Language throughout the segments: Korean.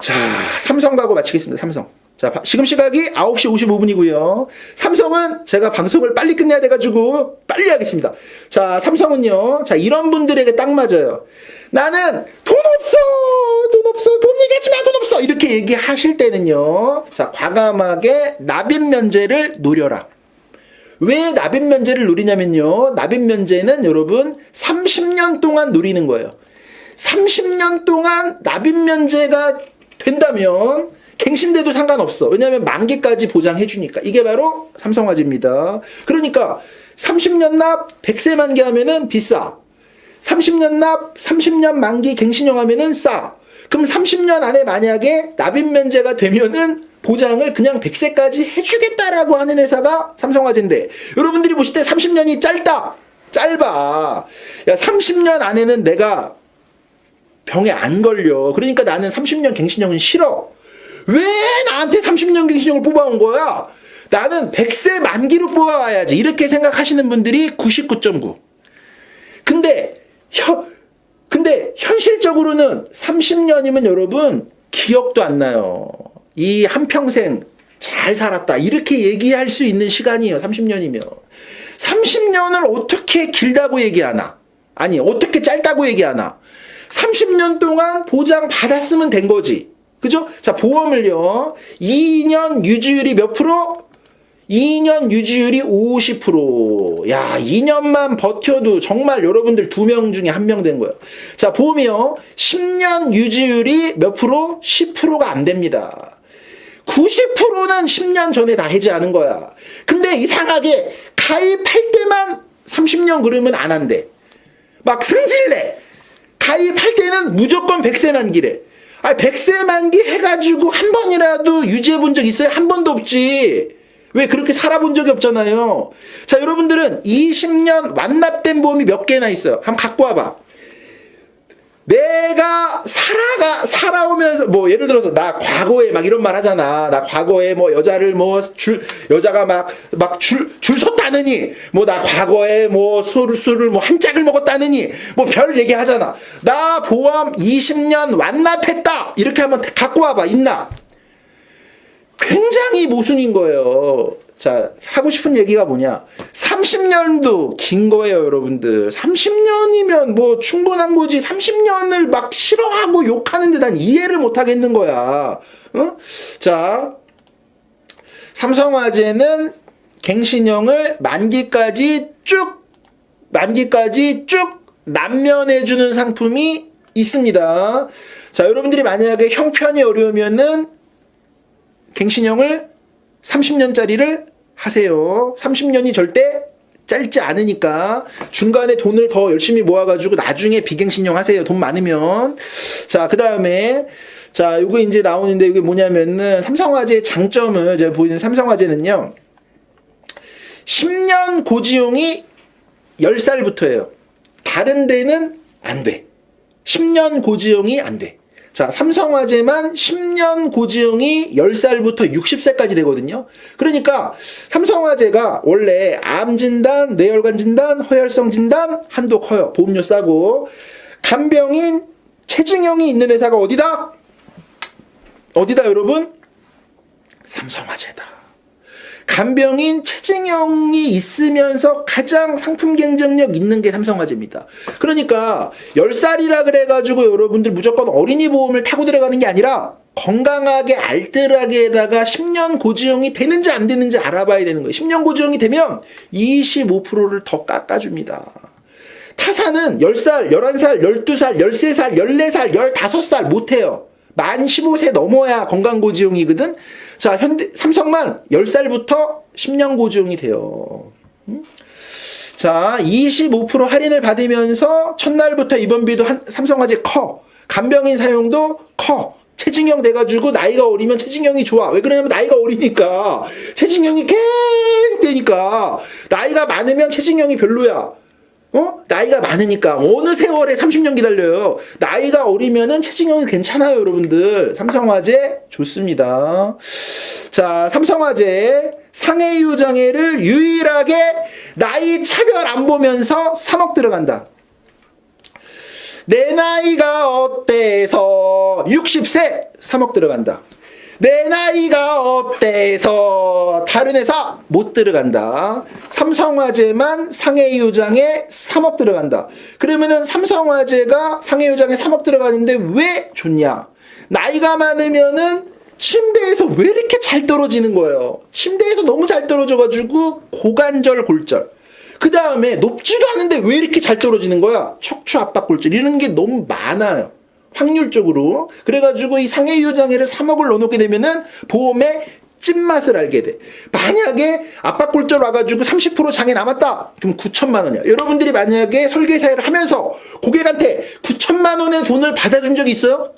자, 삼성 가고 마치겠습니다. 삼성. 자, 바- 지금 시각이 9시 55분이고요. 삼성은 제가 방송을 빨리 끝내야 돼가지고 빨리 하겠습니다. 자, 삼성은요. 자, 이런 분들에게 딱 맞아요. 나는 돈 없어! 돈 없어! 돈 얘기하지 마! 돈 없어! 이렇게 얘기하실 때는요. 자, 과감하게 납입 면제를 노려라. 왜 납입 면제를 노리냐면요. 납입 면제는 여러분 30년 동안 노리는 거예요. 30년 동안 납입 면제가 된다면 갱신돼도 상관없어. 왜냐하면 만기까지 보장해 주니까. 이게 바로 삼성화재입니다. 그러니까 30년 납 100세 만기 하면은 비싸. 30년 납 30년 만기 갱신형 하면은 싸. 그럼 30년 안에 만약에 납입 면제가 되면은 보장을 그냥 100세까지 해주겠다라고 하는 회사가 삼성화재인데 여러분들이 보실 때 30년이 짧다. 짧아. 야 30년 안에는 내가 병에 안 걸려. 그러니까 나는 30년 갱신형은 싫어. 왜 나한테 30년 갱신형을 뽑아온 거야? 나는 100세 만기로 뽑아와야지. 이렇게 생각하시는 분들이 99.9. 근데, 혀, 근데 현실적으로는 30년이면 여러분 기억도 안 나요. 이 한평생 잘 살았다. 이렇게 얘기할 수 있는 시간이에요. 30년이면. 30년을 어떻게 길다고 얘기하나? 아니, 어떻게 짧다고 얘기하나? 30년 동안 보장 받았으면 된 거지. 그죠? 자, 보험을요. 2년 유지율이 몇 프로? 2년 유지율이 50%. 야, 2년만 버텨도 정말 여러분들 두 명 중에 한 명 된 거예요. 자, 보험이요. 10년 유지율이 몇 프로? 10%가 안 됩니다. 90%는 10년 전에 다 해지하는 거야. 근데 이상하게 가입할 때만 30년 그러면 안 한대. 막 승질내. 가입할 때는 무조건 100세 만기래. 아, 100세 만기 해가지고 한 번이라도 유지해 본 적 있어요? 한 번도 없지. 왜 그렇게 살아본 적이 없잖아요. 자, 여러분들은 20년 완납된 보험이 몇 개나 있어요? 한번 갖고 와봐. 내가 살아가 살아오면서 뭐 예를 들어서 나 과거에 막 이런 말 하잖아. 나 과거에 뭐 여자를 뭐 줄 여자가 막 막 줄 줄 섰다느니 뭐 나 과거에 뭐 술을 술을 뭐 한 짝을 먹었다느니 뭐 별 얘기 하잖아. 나 보험 20년 완납했다. 이렇게 한번 갖고 와봐. 있나? 굉장히 모순인 거예요. 자, 하고 싶은 얘기가 뭐냐. 30년도 긴 거예요, 여러분들. 30년이면 뭐 충분한 거지. 30년을 막 싫어하고 욕하는데 난 이해를 못 하겠는 거야. 어? 자, 삼성화재는 갱신형을 만기까지 쭉, 만기까지 쭉 남면해주는 상품이 있습니다. 자, 여러분들이 만약에 형편이 어려우면은 갱신형을 30년짜리를 하세요. 30년이 절대 짧지 않으니까 중간에 돈을 더 열심히 모아가지고 나중에 비갱신형 하세요. 돈 많으면. 자, 그 다음에 자, 요거 이제 나오는데 이게 뭐냐면은 삼성화재의 장점을 제가 보이는 삼성화재는요. 10년 고지용이 10살부터예요. 다른 데는 안 돼. 10년 고지용이 안 돼. 자, 삼성화재만 10년 고지용이 10살부터 60세까지 되거든요. 그러니까 삼성화재가 원래 암 진단, 뇌혈관 진단, 허혈성 진단 한도 커요. 보험료 싸고. 간병인 체증형이 있는 회사가 어디다? 어디다 여러분? 삼성화재다. 간병인 체증형이 있으면서 가장 상품 경쟁력 있는 게 삼성화재입니다. 그러니까 10살이라 그래가지고 여러분들 무조건 어린이 보험을 타고 들어가는 게 아니라 건강하게 알뜰하게다가 10년 고지용이 되는지 안 되는지 알아봐야 되는 거예요. 10년 고지용이 되면 25%를 더 깎아줍니다. 타사는 10살, 11살, 12살, 13살, 14살, 15살 못해요. 만 15세 넘어야 건강고지용이거든. 자, 현대 삼성만 10살부터 10년 고지용이 돼요. 음? 자, 25% 할인을 받으면서 첫날부터 입원비도 한, 삼성화재 커. 간병인 사용도 커. 체증형 돼가지고 나이가 어리면 체증형이 좋아. 왜 그러냐면 나이가 어리니까. 체증형이 계속 되니까. 나이가 많으면 체증형이 별로야. 어? 나이가 많으니까 어느 세월에 30년 기다려요. 나이가 어리면은 체증형이 괜찮아요, 여러분들. 삼성화재 좋습니다. 자, 삼성화재 상해유 장애를 유일하게 나이 차별 안 보면서 3억 들어간다. 내 나이가 어때서 60세 3억 들어간다. 내 나이가 어때서 다른 회사 못 들어간다. 삼성화재만 상해유장에 3억 들어간다. 그러면은 삼성화재가 상해유장에 3억 들어가는데 왜 좋냐? 나이가 많으면은 침대에서 왜 이렇게 잘 떨어지는 거예요? 침대에서 너무 잘 떨어져가지고 고관절 골절. 그 다음에 높지도 않은데 왜 이렇게 잘 떨어지는 거야? 척추 압박 골절 이런 게 너무 많아요. 확률적으로. 그래가지고 이 상해 유장애를 3억을 넣어놓게 되면은 보험의 찐맛을 알게 돼. 만약에 압박골절 와가지고 30% 장애 남았다. 그럼 9천만 원이야. 여러분들이 만약에 설계사를 하면서 고객한테 9천만 원의 돈을 받아준 적이 있어요?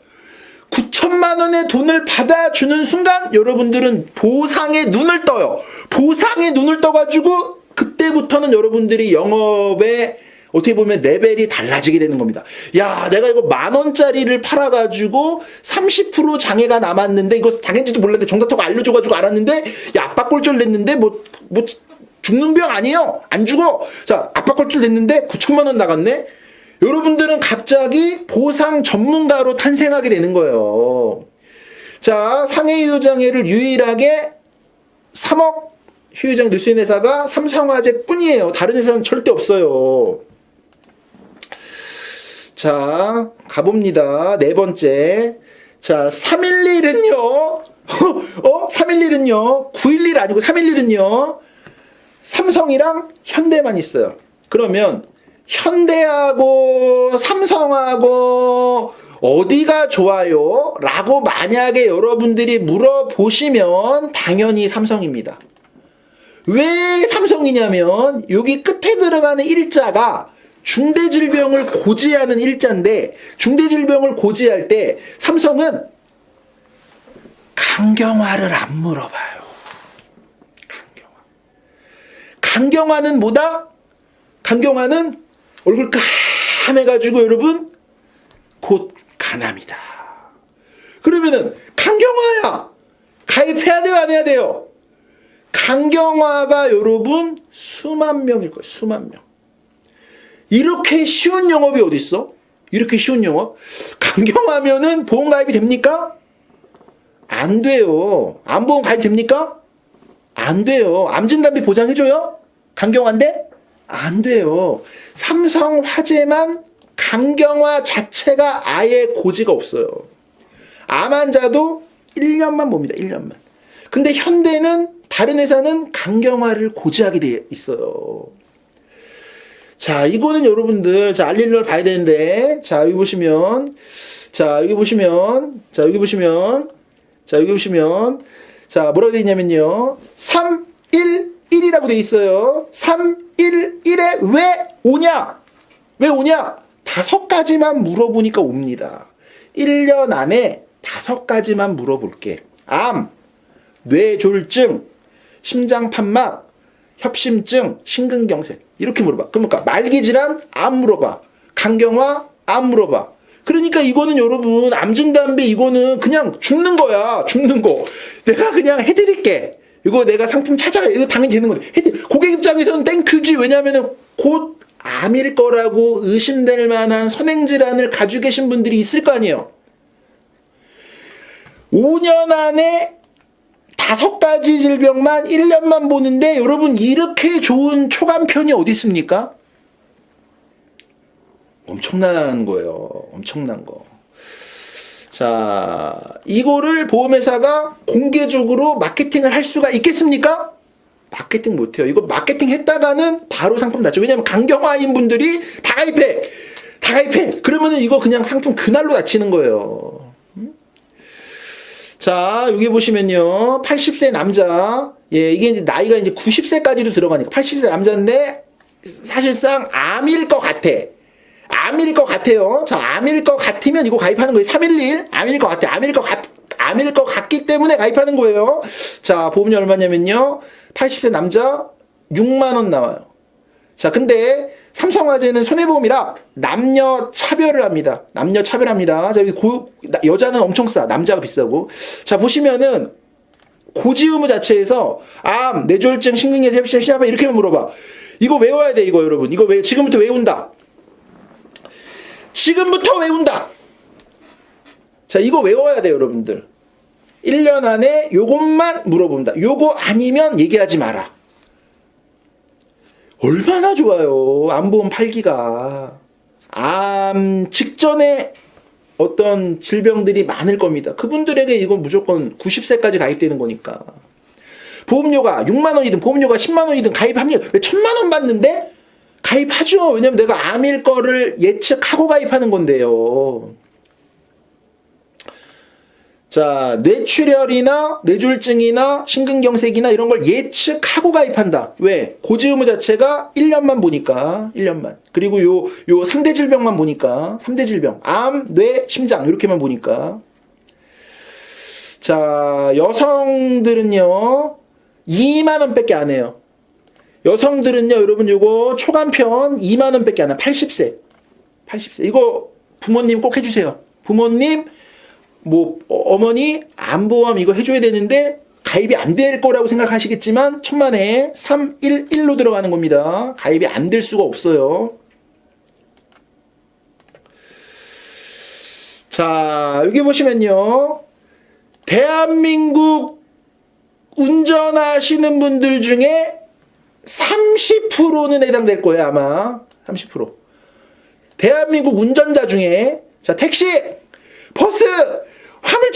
9천만 원의 돈을 받아주는 순간 여러분들은 보상에 눈을 떠요. 보상에 눈을 떠가지고 그때부터는 여러분들이 영업에 어떻게 보면 레벨이 달라지게 되는 겁니다. 야, 내가 이거 만 원짜리를 팔아가지고 30% 장애가 남았는데 이거 당연지도 몰랐는데 정답터가 알려줘가지고 알았는데 야, 압박골절 냈는데 뭐, 뭐 죽는 병 아니에요? 안 죽어. 자, 압박골절 냈는데 9천만 원 나갔네? 여러분들은 갑자기 보상 전문가로 탄생하게 되는 거예요. 자, 상해 유장애를 유일하게 3억 휴유장 있는 회사가 삼성화재 뿐이에요. 다른 회사는 절대 없어요. 자, 가봅니다. 네 번째. 자, 311은요, 어? 311은요, 911 아니고 311은요, 삼성이랑 현대만 있어요. 그러면, 현대하고 삼성하고 어디가 좋아요? 라고 만약에 여러분들이 물어보시면 당연히 삼성입니다. 왜 삼성이냐면 여기 끝에 들어가는 일자가 중대질병을 고지하는 일자인데 중대질병을 고지할 때 삼성은 강경화를 안 물어봐요. 강경화. 강경화는 뭐다? 강경화는 얼굴 까매가지고 여러분 곧 가남이다. 그러면은 강경화야 가입해야 돼요 안 해야 돼요? 강경화가 여러분 수만 명일 거예요. 수만 명. 이렇게 쉬운 영업이 어디 있어? 이렇게 쉬운 영업? 강경화면은 보험 가입이 됩니까? 안 돼요. 암보험 가입 됩니까? 안 돼요. 암진단비 보장해줘요? 강경화인데? 안 돼요. 삼성 화재만 강경화 자체가 아예 고지가 없어요. 암 환자도 1년만 봅니다. 1년만. 근데 현대는 다른 회사는 강경화를 고지하게 돼 있어요. 자, 이거는 여러분들, 자, 알릴걸 봐야 되는데, 자, 여기 보시면, 자, 여기 보시면, 자, 여기 보시면, 자, 여기 보시면, 자, 뭐라고 되어 있냐면요. 3, 1, 1이라고 되어 있어요. 3, 1, 1에 왜 오냐? 왜 오냐? 다섯 가지만 물어보니까 옵니다. 1년 안에 다섯 가지만 물어볼게. 암, 뇌졸중, 심장판막, 협심증, 심근경색 이렇게 물어봐. 그러니까 말기 질환 안 물어봐. 강경화 안 물어봐. 그러니까 이거는 여러분 암진단비 이거는 그냥 죽는 거야. 죽는 거. 내가 그냥 해드릴게. 이거 내가 상품 찾아가. 이거 당연히 되는 건데. 해드. 고객 입장에서는 땡큐지. 왜냐면은 곧 암일 거라고 의심될 만한 선행 질환을 가지고 계신 분들이 있을 거 아니에요. 5년 안에 다섯 가지 질병만 1년만 보는데 여러분 이렇게 좋은 초간편이 어디 있습니까? 엄청난 거예요. 엄청난 거. 자, 이거를 보험회사가 공개적으로 마케팅을 할 수가 있겠습니까? 마케팅 못해요. 이거 마케팅 했다가는 바로 상품 낮죠. 왜냐면 강경화인 분들이 다 가입해. 다 가입해. 그러면은 이거 그냥 상품 그날로 낮히는 거예요. 자, 여기 보시면요. 80세 남자. 예, 이게 이제 나이가 이제 90세까지도 들어가니까 80세 남자인데 사실상 암일 것 같아. 암일 것 같아요. 자, 암일 것 같으면 이거 가입하는 거예요. 311. 암일 것 같아. 암일 것 같, 암일 것 같기 때문에 가입하는 거예요. 자, 보험료 얼마냐면요. 80세 남자 6만원 나와요. 자, 근데 삼성화재는 손해보험이라 남녀 차별을 합니다. 남녀 차별합니다. 자, 여기 고, 나- 여자는 엄청 싸. 남자가 비싸고. 자, 보시면은 고지 의무 자체에서 암, 뇌졸중, 심근경색, 협심, 심장파 이렇게만 물어봐. 이거 외워야 돼, 이거 여러분. 이거 외, 지금부터 외운다. 지금부터 외운다. 자, 이거 외워야 돼요, 여러분들. 1년 안에 요것만 물어본다. 요거 아니면 얘기하지 마라. 얼마나 좋아요. 암보험 8기가. 암 직전에 어떤 질병들이 많을 겁니다. 그분들에게 이건 무조건 90세까지 가입되는 거니까. 보험료가 6만 원이든 보험료가 10만 원이든 가입합니다. 왜 천만 원 받는데 가입하죠. 왜냐면 내가 암일 거를 예측하고 가입하는 건데요. 자, 뇌출혈이나 뇌졸중이나 심근경색이나 이런 걸 예측하고 가입한다. 왜? 고지 의무 자체가 1년만 보니까, 1년만. 그리고 요, 요 3대 질병만 보니까, 3대 질병. 암, 뇌, 심장, 이렇게만 보니까. 자, 여성들은요, 2만 원 밖에 안 해요. 여성들은요, 여러분 요거 초간편 2만 원 밖에 안 해요. 80세. 80세. 이거 부모님 꼭 해 주세요. 부모님, 뭐 어, 어머니 암보험 이거 해줘야 되는데 가입이 안 될 거라고 생각하시겠지만 천만에 311로 들어가는 겁니다. 가입이 안 될 수가 없어요. 자 여기 보시면요. 대한민국 운전하시는 분들 중에 30%는 해당될 거예요 아마 30% 대한민국 운전자 중에 자 택시 버스,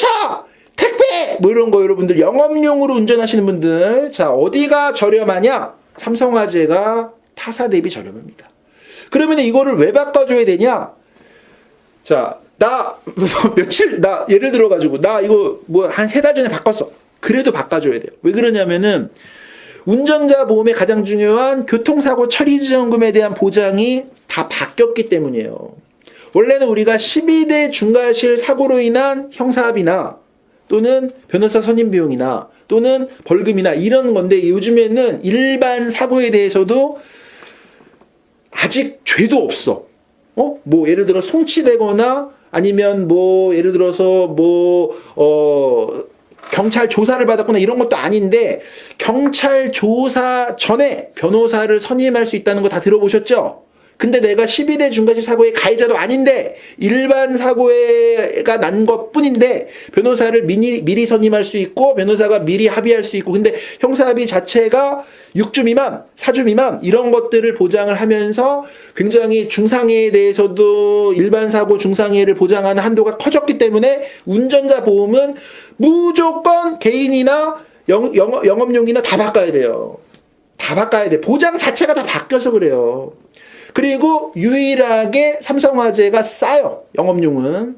화물차, 택배 뭐 이런 거 여러분들 영업용으로 운전하시는 분들 자 어디가 저렴하냐? 삼성화재가 타사 대비 저렴합니다. 그러면 이거를 왜 바꿔줘야 되냐? 자, 나 며칠 나 예를 들어 가지고 나 이거 뭐 한 세 달 전에 바꿨어. 그래도 바꿔줘야 돼요. 왜 그러냐면은 운전자 보험의 가장 중요한 교통사고 처리 지원금에 대한 보장이 다 바뀌었기 때문이에요. 원래는 우리가 12대 중과실 사고로 인한 형사합의나 또는 변호사 선임 비용이나 또는 벌금이나 이런 건데 요즘에는 일반 사고에 대해서도 아직 죄도 없어. 어? 뭐 예를 들어 송치되거나 아니면 뭐 예를 들어서 뭐 어 경찰 조사를 받았거나 이런 것도 아닌데 경찰 조사 전에 변호사를 선임할 수 있다는 거 다 들어보셨죠? 근데 내가 12대 중과실 사고의 가해자도 아닌데 일반 사고가 난 것뿐인데 변호사를 미리, 미리 선임할 수 있고 변호사가 미리 합의할 수 있고 근데 형사합의 자체가 6주 미만, 4주 미만 이런 것들을 보장을 하면서 굉장히 중상해에 대해서도 일반 사고 중상해를 보장하는 한도가 커졌기 때문에 운전자 보험은 무조건 개인이나 영, 영, 영업용이나 다 바꿔야 돼요. 다 바꿔야 돼. 보장 자체가 다 바뀌어서 그래요. 그리고 유일하게 삼성화재가 싸요. 영업용은.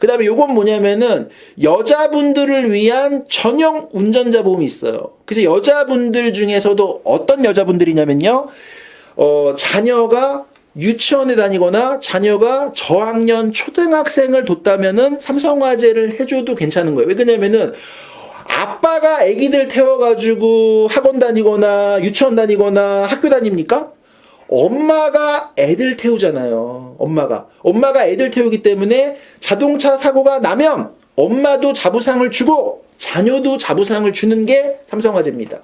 그 다음에 요건 뭐냐면은 여자분들을 위한 전용 운전자 보험이 있어요. 그래서 여자분들 중에서도 어떤 여자분들이냐면요. 어, 자녀가 유치원에 다니거나 자녀가 저학년 초등학생을 뒀다면은 삼성화재를 해줘도 괜찮은 거예요. 왜 그러냐면은 아빠가 아기들 태워가지고 학원 다니거나 유치원 다니거나 학교 다닙니까? 엄마가 애들 태우잖아요. 엄마가. 엄마가 애들 태우기 때문에 자동차 사고가 나면 엄마도 자부상을 주고 자녀도 자부상을 주는 게 삼성화재입니다.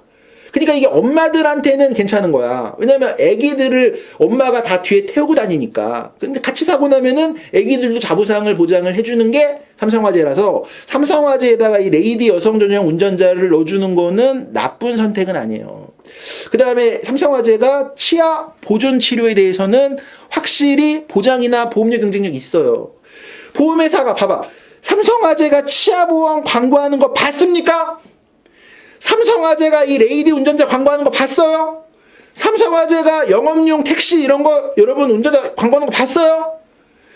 그러니까 이게 엄마들한테는 괜찮은 거야. 왜냐면 아기들을 엄마가 다 뒤에 태우고 다니니까. 근데 같이 사고 나면은 아기들도 자부상을 보장을 해주는 게 삼성화재라서 삼성화재에다가 이 레이디 여성 전용 운전자를 넣어주는 거는 나쁜 선택은 아니에요. 그 다음에 삼성화재가 치아 보존 치료에 대해서는 확실히 보장이나 보험료 경쟁력이 있어요. 보험회사가 봐봐. 삼성화재가 치아 보험 광고하는 거 봤습니까? 삼성화재가 이 레이디 운전자 광고하는 거 봤어요? 삼성화재가 영업용 택시 이런 거 여러분 운전자 광고하는 거 봤어요?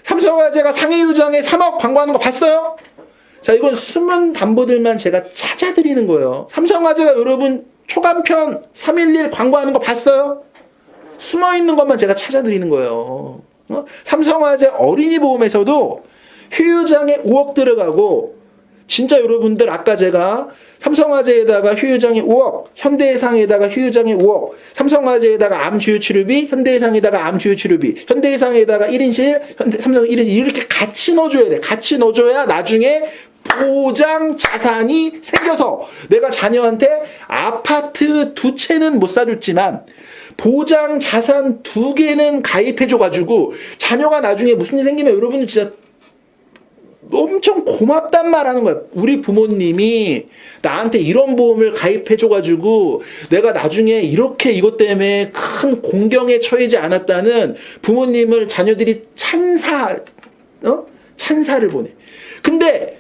삼성화재가 상해유정에 3억 광고하는 거 봤어요? 자, 이건 숨은 담보들만 제가 찾아드리는 거예요. 삼성화재가 여러분 초간편 311 광고하는 거 봤어요? 숨어 있는 것만 제가 찾아드리는 거예요. 어? 삼성화재 어린이 보험에서도 휴유장에 5억 들어가고 진짜 여러분들 아까 제가 삼성화재에다가 휴유장에 5억, 현대해상에다가 휴유장에 5억, 삼성화재에다가 암주유 치료비, 현대해상에다가 암주유 치료비, 현대해상에다가 1인실, 현대, 삼성 1인 이렇게 같이 넣어줘야 돼. 같이 넣어줘야 나중에 보장 자산이 생겨서 내가 자녀한테 아파트 두 채는 못 사줬지만 보장 자산 두 개는 가입해줘가지고 자녀가 나중에 무슨 일 생기면 여러분들 진짜 엄청 고맙단 말 하는 거야. 우리 부모님이 나한테 이런 보험을 가입해줘가지고 내가 나중에 이렇게 이것 때문에 큰 공경에 처해지 않았다는 부모님을 자녀들이 찬사, 어? 찬사를 보내. 근데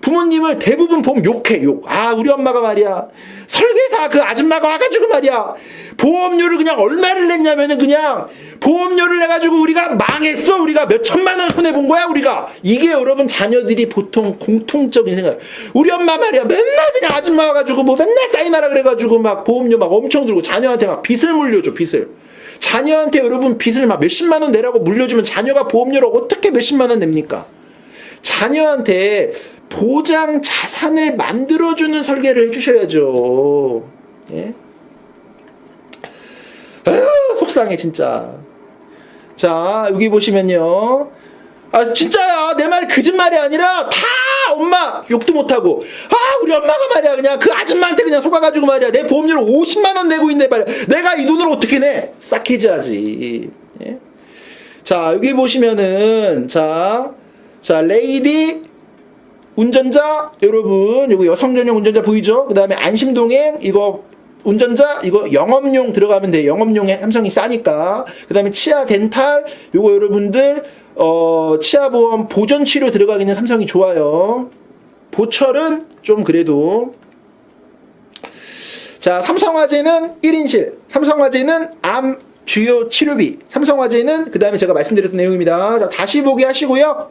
부모님을 대부분 보면 욕해, 욕. 아, 우리 엄마가 말이야. 설계사 그 아줌마가 와가지고 말이야. 보험료를 그냥 얼마를 냈냐면은 그냥 보험료를 내가지고 우리가 망했어. 우리가 몇 천만 원 손해본 거야, 우리가. 이게 여러분 자녀들이 보통 공통적인 생각. 우리 엄마 말이야. 맨날 그냥 아줌마 와가지고 뭐 맨날 사인하라 그래가지고 막 보험료 막 엄청 들고 자녀한테 막 빚을 물려줘, 빚을. 자녀한테 여러분 빚을 막 몇십만 원 내라고 물려주면 자녀가 보험료를 어떻게 몇십만 원 냅니까? 자녀한테 보장 자산을 만들어주는 설계를 해주셔야죠. 예? 아유, 속상해, 진짜. 자, 여기 보시면요. 아, 진짜야. 내 말 거짓말이 아니라 다 엄마 욕도 못하고. 아, 우리 엄마가 말이야. 그냥 그 아줌마한테 그냥 속아가지고 말이야. 내 보험료를 50만원 내고 있네, 말이야. 내가 이 돈을 어떻게 내? 싹 해지하지. 예? 자, 여기 보시면은, 자, 자, 레이디 운전자 여러분 요거 여성 전용 운전자 보이죠? 그 다음에 안심동행 이거 운전자 이거 영업용 들어가면 돼요. 영업용에 삼성이 싸니까. 그 다음에 치아 덴탈 요거 여러분들 어 치아 보험 보전 치료 들어가기는 삼성이 좋아요. 보철은 좀 그래도 자 삼성화재는 1인실 삼성화재는 암 주요 치료비 삼성화재는 그 다음에 제가 말씀드렸던 내용입니다. 자 다시 보기 하시고요.